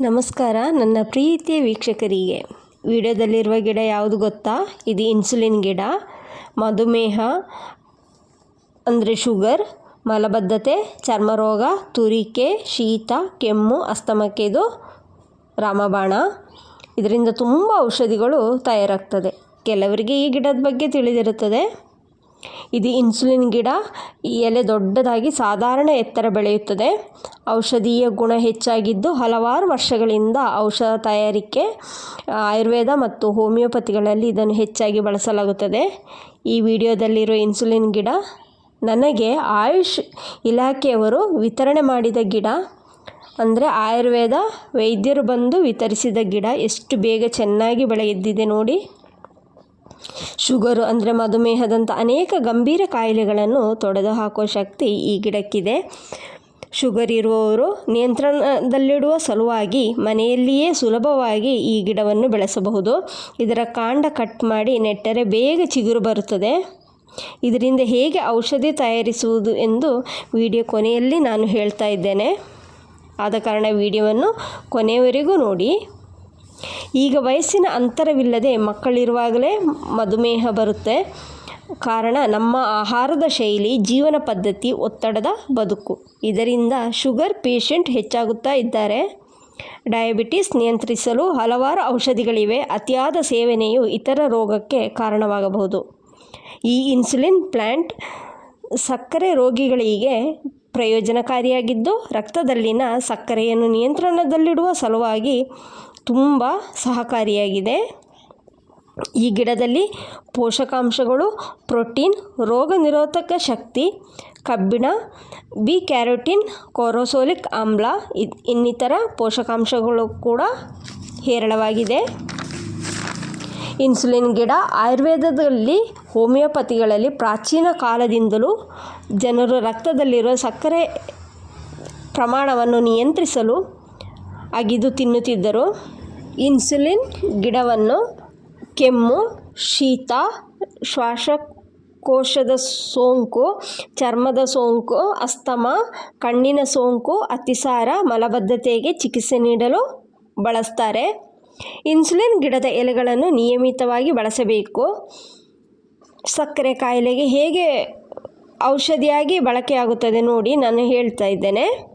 ನಮಸ್ಕಾರ. ನನ್ನ ಪ್ರೀತಿಯ ವೀಕ್ಷಕರಿಗೆ. ವಿಡಿಯೋದಲ್ಲಿರುವ ಗಿಡ ಯಾವುದು ಗೊತ್ತಾ? ಇದು ಇನ್ಸುಲಿನ್ ಗಿಡ. ಮಧುಮೇಹ, ಅಂದರೆ ಶುಗರ್, ಮಲಬದ್ಧತೆ, ಚರ್ಮರೋಗ, ತುರಿಕೆ, ಶೀತ, ಕೆಮ್ಮು, ಅಸ್ತಮಕ್ಕೆ ಇದು ರಾಮಬಾಣ. ಇದರಿಂದ ತುಂಬ ಔಷಧಿಗಳು ತಯಾರಾಗ್ತದೆ. ಕೆಲವರಿಗೆ ಈ ಗಿಡದ ಬಗ್ಗೆ ತಿಳಿದಿರುತ್ತದೆ. ಇದು ಇನ್ಸುಲಿನ್ ಗಿಡ. ಈ ಎಲೆ ದೊಡ್ಡದಾಗಿ ಸಾಧಾರಣ ಎತ್ತರ ಬೆಳೆಯುತ್ತದೆ. ಔಷಧೀಯ ಗುಣ ಹೆಚ್ಚಾಗಿದ್ದು ಹಲವಾರು ವರ್ಷಗಳಿಂದ ಔಷಧ ತಯಾರಿಕೆ ಆಯುರ್ವೇದ ಮತ್ತು ಹೋಮಿಯೋಪತಿಗಳಲ್ಲಿ ಇದನ್ನು ಹೆಚ್ಚಾಗಿ ಬಳಸಲಾಗುತ್ತದೆ. ಈ ವಿಡಿಯೋದಲ್ಲಿರೋ ಇನ್ಸುಲಿನ್ ಗಿಡ ನನಗೆ ಆಯುಷ್ ಇಲಾಖೆಯವರು ವಿತರಣೆ ಮಾಡಿದ ಗಿಡ. ಅಂದರೆ ಆಯುರ್ವೇದ ವೈದ್ಯರು ಬಂದು ವಿತರಿಸಿದ ಗಿಡ. ಎಷ್ಟು ಬೇಗ ಚೆನ್ನಾಗಿ ಬೆಳೆದಿದೆ ನೋಡಿ. ಶುಗರು ಅಂದರೆ ಮಧುಮೇಹದಂಥ ಅನೇಕ ಗಂಭೀರ ಕಾಯಿಲೆಗಳನ್ನು ತೊಡೆದು ಹಾಕುವ ಶಕ್ತಿ ಈ ಗಿಡಕ್ಕಿದೆ. ಶುಗರ್ ಇರುವವರು ನಿಯಂತ್ರಣದಲ್ಲಿಡುವ ಸಲುವಾಗಿ ಮನೆಯಲ್ಲಿಯೇ ಸುಲಭವಾಗಿ ಈ ಗಿಡವನ್ನು ಬೆಳೆಸಬಹುದು. ಇದರ ಕಾಂಡ ಕಟ್ ಮಾಡಿ ನೆಟ್ಟರೆ ಬೇಗ ಚಿಗುರು ಬರುತ್ತದೆ. ಇದರಿಂದ ಹೇಗೆ ಔಷಧಿ ತಯಾರಿಸುವುದು ಎಂದು ವಿಡಿಯೋ ಕೊನೆಯಲ್ಲಿ ನಾನು ಹೇಳ್ತಾ ಇದ್ದೇನೆ. ಆದ ಕಾರಣ ವಿಡಿಯೋವನ್ನು ಕೊನೆಯವರೆಗೂ ನೋಡಿ. ಈಗ ವಯಸ್ಸಿನ ಅಂತರವಿಲ್ಲದೆ ಮಕ್ಕಳಿರುವಾಗಲೇ ಮಧುಮೇಹ ಬರುತ್ತೆ. ಕಾರಣ ನಮ್ಮ ಆಹಾರದ ಶೈಲಿ, ಜೀವನ ಪದ್ಧತಿ, ಒತ್ತಡದ ಬದುಕು. ಇದರಿಂದ ಶುಗರ್ ಪೇಷಂಟ್ ಹೆಚ್ಚಾಗುತ್ತಾ ಇದ್ದಾರೆ. ಡಯಾಬಿಟಿಸ್ ನಿಯಂತ್ರಿಸಲು ಹಲವಾರು ಔಷಧಿಗಳಿವೆ. ಅತಿಯಾದ ಸೇವನೆಯು ಇತರ ರೋಗಕ್ಕೆ ಕಾರಣವಾಗಬಹುದು. ಈ ಇನ್ಸುಲಿನ್ ಪ್ಲ್ಯಾಂಟ್ ಸಕ್ಕರೆ ರೋಗಿಗಳಿಗೆ ಪ್ರಯೋಜನಕಾರಿಯಾಗಿದ್ದು, ರಕ್ತದಲ್ಲಿನ ಸಕ್ಕರೆಯನ್ನು ನಿಯಂತ್ರಣದಲ್ಲಿಡುವ ಸಲುವಾಗಿ ತುಂಬ ಸಹಕಾರಿಯಾಗಿದೆ. ಈ ಗಿಡದಲ್ಲಿ ಪೋಷಕಾಂಶಗಳು, ಪ್ರೋಟೀನ್, ರೋಗ ನಿರೋಧಕ ಶಕ್ತಿ, ಕಬ್ಬಿಣ ಬಿ ಕ್ಯಾರೋಟಿನ್, ಕೊರೋಸೋಲಿಕ್ ಆಮ್ಲ ಇನ್ನಿತರ ಪೋಷಕಾಂಶಗಳು ಕೂಡ ಹೇರಳವಾಗಿದೆ. ಇನ್ಸುಲಿನ್ ಗಿಡ ಆಯುರ್ವೇದದಲ್ಲಿ ಹೋಮಿಯೋಪತಿಗಳಲ್ಲಿ ಪ್ರಾಚೀನ ಕಾಲದಿಂದಲೂ ಜನರು ರಕ್ತದಲ್ಲಿರುವ ಸಕ್ಕರೆ ಪ್ರಮಾಣವನ್ನು ನಿಯಂತ್ರಿಸಲು ಅಗಿದು ತಿನ್ನುತ್ತಿದ್ದರು. ಇನ್ಸುಲಿನ್, ಗಿಡವನ್ನು, ಕೆಮ್ಮು, ಶೀತ, ಶ್ವಾಸಕೋಶದ ಸೋಂಕು, ಚರ್ಮದ ಸೋಂಕು, ಅಸ್ತಮ, ಕಣ್ಣಿನ ಸೋಂಕು, ಅತಿಸಾರ, ಮಲಬದ್ಧತೆಗೆ ಚಿಕಿತ್ಸೆ ನೀಡಲು ಬಳಸ್ತಾರೆ. ಇನ್ಸುಲಿನ್ ಗಿಡದ ಎಲೆಗಳನ್ನು ನಿಯಮಿತವಾಗಿ ಬಳಸಬೇಕು. ಸಕ್ಕರೆ ಕಾಯಿಲೆಗೆ ಹೇಗೆ ಔಷಧಿಯಾಗಿ ಬಳಕೆಯಾಗುತ್ತದೆ ನೋಡಿ ನಾನು ಹೇಳ್ತಾ ಇದ್ದೇನೆ.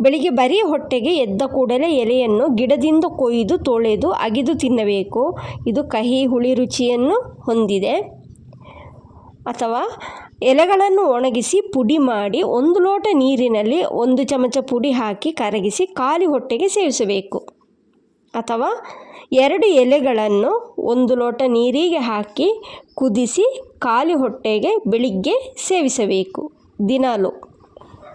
ಬೆಳಿಗ್ಗೆ ಬರೀ ಹೊಟ್ಟೆಗೆ ಎದ್ದ ಕೂಡಲೇ ಎಲೆಯನ್ನು ಗಿಡದಿಂದ ಕೊಯ್ದು ತೊಳೆದು ಅಗಿದು ತಿನ್ನಬೇಕು. ಇದು ಕಹಿ, ಹುಳಿ ರುಚಿಯನ್ನು ಹೊಂದಿದೆ. ಅಥವಾ ಎಲೆಗಳನ್ನು ಒಣಗಿಸಿ ಪುಡಿ ಮಾಡಿ ಒಂದು ಲೋಟ ನೀರಿನಲ್ಲಿ ಒಂದು ಚಮಚ ಪುಡಿ ಹಾಕಿ ಕರಗಿಸಿ ಖಾಲಿ ಹೊಟ್ಟೆಗೆ ಸೇವಿಸಬೇಕು. ಅಥವಾ ಎರಡು ಎಲೆಗಳನ್ನು ಒಂದು ಲೋಟ ನೀರಿಗೆ ಹಾಕಿ ಕುದಿಸಿ ಖಾಲಿ ಹೊಟ್ಟೆಗೆ ಬೆಳಿಗ್ಗೆ ಸೇವಿಸಬೇಕು. ದಿನಾಲು.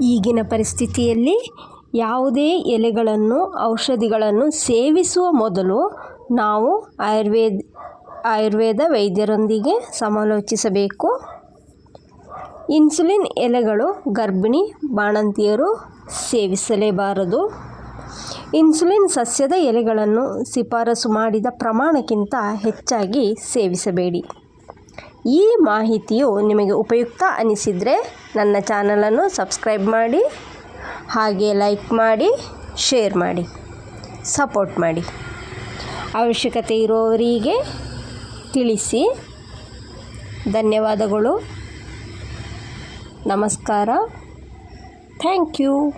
ಈಗಿನ ಪರಿಸ್ಥಿತಿಯಲ್ಲಿ ಯಾವುದೇ ಎಲೆಗಳನ್ನು, ಔಷಧಿಗಳನ್ನು ಸೇವಿಸುವ ಮೊದಲು ನಾವು ಆಯುರ್ವೇದ ಆಯುರ್ವೇದ ವೈದ್ಯರೊಂದಿಗೆ ಸಮಾಲೋಚಿಸಬೇಕು. ಇನ್ಸುಲಿನ್ ಎಲೆಗಳು ಗರ್ಭಿಣಿ ಬಾಣಂತಿಯರು ಸೇವಿಸಲೇಬಾರದು. ಇನ್ಸುಲಿನ್ ಸಸ್ಯದ ಎಲೆಗಳನ್ನು ಶಿಫಾರಸು ಮಾಡಿದ ಪ್ರಮಾಣಕ್ಕಿಂತ ಹೆಚ್ಚಾಗಿ ಸೇವಿಸಬೇಡಿ. ಈ ಮಾಹಿತಿಯು ನಿಮಗೆ ಉಪಯುಕ್ತ ಅನಿಸಿದರೆ ನನ್ನ ಚಾನಲನ್ನು ಸಬ್ಸ್ಕ್ರೈಬ್ ಮಾಡಿ, ಹಾಗೆ ಲೈಕ್ ಮಾಡಿ, ಶೇರ್ ಮಾಡಿ, ಸಪೋರ್ಟ್ ಮಾಡಿ. ಅವಶ್ಯಕತೆ ಇರುವವರಿಗೆ ತಿಳಿಸಿ. ಧನ್ಯವಾದಗಳು. ನಮಸ್ಕಾರ. Thank you.